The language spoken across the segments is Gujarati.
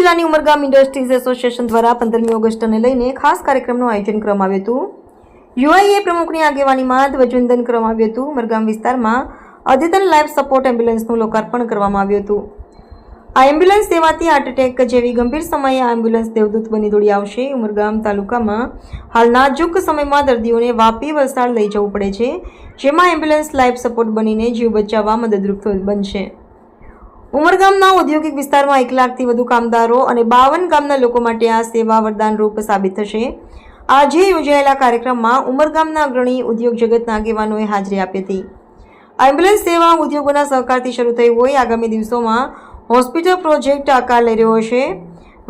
જિલ્લાની ઉમરગામ ઇન્ડસ્ટ્રીઝ એસોસિએશન દ્વારા પંદરમી ઓગસ્ટને લઈને ખાસ કાર્યક્રમનું આયોજન કરવામાં આવ્યું હતું. યુઆઈએ પ્રમુખની આગેવાનીમાં ધ્વજવંદન કરવામાં આવ્યું હતું. ઉમરગામ વિસ્તારમાં અદ્યતન લાઈફ સપોર્ટ એમ્બ્યુલન્સનું લોકાર્પણ કરવામાં આવ્યું હતું. આ એમ્બ્યુલન્સ સેવાથી હાર્ટ એટેક જેવી ગંભીર સમયે આ એમ્બ્યુલન્સ દેવદૂત બની દોડી આવશે. ઉમરગામ તાલુકામાં હાલ નાજુક સમયમાં દર્દીઓને વાપી વલસાડ લઈ જવું પડે છે, જેમાં એમ્બ્યુલન્સ લાઈફ સપોર્ટ બનીને જીવ બચાવવા મદદરૂપ બનશે. ઉમરગામના ઔદ્યોગિક વિસ્તારમાં એક લાખથી વધુ કામદારો અને બાવન ગામના લોકો માટે આ સેવા વરદાન રૂપ સાબિત થશે. આજે યોજાયેલા કાર્યક્રમમાં ઉમરગામના અગ્રણી ઉદ્યોગ જગતના આગેવાનોએ હાજરી આપી હતી. એમ્બ્યુલન્સ સેવા ઉદ્યોગોના સહકારથી શરૂ થઈ હોય આગામી દિવસોમાં હોસ્પિટલ પ્રોજેક્ટ આકાર લઈ રહ્યો છે.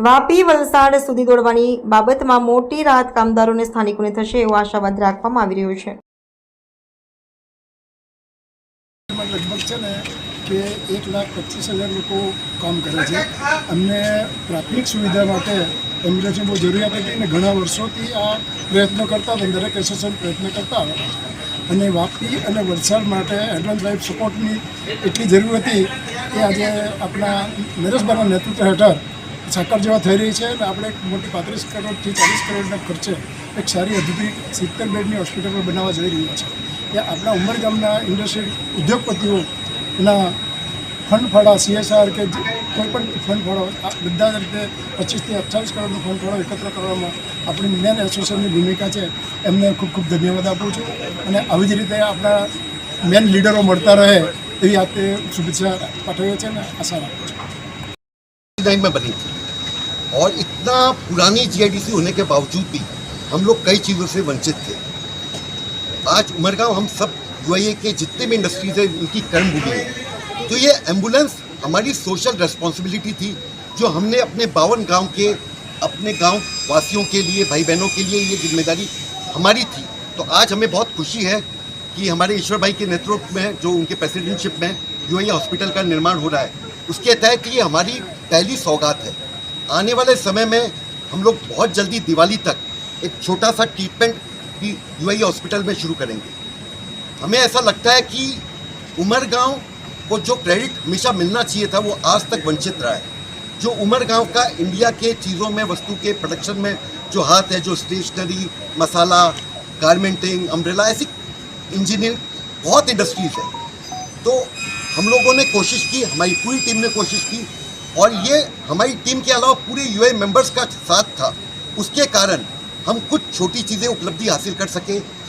વાપી વલસાડ સુધી દોડવાની બાબતમાં મોટી રાહત કામદારોને સ્થાનિકોને થશે એવો આશાવાદ રાખવામાં આવી રહ્યો છે. એમાં લગભગ છે ને કે એક લાખ પચીસ હજાર લોકો કામ કરે છે. અમને પ્રાથમિક સુવિધા માટે એમ્બ્યુલન્સની બહુ જરૂરિયાત હતી અને ઘણા વર્ષોથી આ પ્રયત્નો કરતા હતા. દરેક એસોસિએશન પ્રયત્ન કરતા હતા. અને વાપી અને વલસાડ માટે એડવાન્સ લાઈફ સપોર્ટની એટલી જરૂર હતી કે આજે આપણા નરેશભાઈના નેતૃત્વ હેઠળ સાકર જેવા થઈ રહી છે અને આપણે એક મોટી પાંત્રીસ કરોડથી ચાલીસ કરોડના ખર્ચે એક સારી અદ્ભુત સિત્તેર બેડની હોસ્પિટલ બનાવવા જઈ રહ્યા છે એ આપણા ઉમરગામના ઇન્ડસ્ટ્રી ઉદ્યોગપતિઓ એના ફંડ ફાળા સીએસઆર કે જે કોઈ પણ ફંડ ફાળો આ બધા જ રીતે પચીસથી અઠ્ઠાવીસ કરોડનો ફંડ ફાળો એકત્ર કરવામાં આપણી મેન એસોસિએશનની ભૂમિકા છે એમને ખૂબ ખૂબ ધન્યવાદ આપું છું અને આવી જ રીતે આપણા મેન લીડરો મળતા રહે એવી આપણે શુભેચ્છા પાઠવીએ છીએ અને આશા રાખું છું टाइम में बनी थी और इतना पुरानी जीआईडीसी होने के बावजूद भी हम लोग कई चीज़ों से वंचित थे आज उमरगांव हम सब यूआईए के जितने भी इंडस्ट्रीज़ है, उनकी कर्मभूमि है। तो ये एंबुलेंस हमारी सोशल रेस्पॉन्सिबिलिटी थी, जो हमने अपने बावन गाँव के, अपने गाँव वासियों के लिए भाई बहनों के लिए ये ज़िम्मेदारी हमारी थी। तो आज हमें बहुत खुशी है कि हमारे ईश्वर भाई के नेतृत्व में, जो उनके प्रेसिडेंटशिप में यूआई हॉस्पिटल का निर्माण हो रहा है, उसके तहत ये हमारी पहली सौगात है। आने वाले समय में हम लोग बहुत जल्दी दिवाली तक एक छोटा सा ट्रीटमेंट भी यूआई हॉस्पिटल में शुरू करेंगे। हमें ऐसा लगता है कि उमर गाँव को जो क्रेडिट हमेशा मिलना चाहिए था, वो आज तक वंचित रहा है। जो उमर गाँव का इंडिया के चीज़ों में, वस्तु के प्रोडक्शन में जो हाथ है, जो स्टेशनरी मसाला गारमेंटिंग अम्ब्रेला ऐसी इंजीनियर बहुत इंडस्ट्रीज़ है। तो हम लोगों ने कोशिश की, हमारी पूरी टीम ने कोशिश की और ये हमारी टीम के अलावा पूरे यूए मेंबर्स का साथ था। उसके कारण हम कुछ छोटी चीज़ें उपलब्धि हासिल कर सके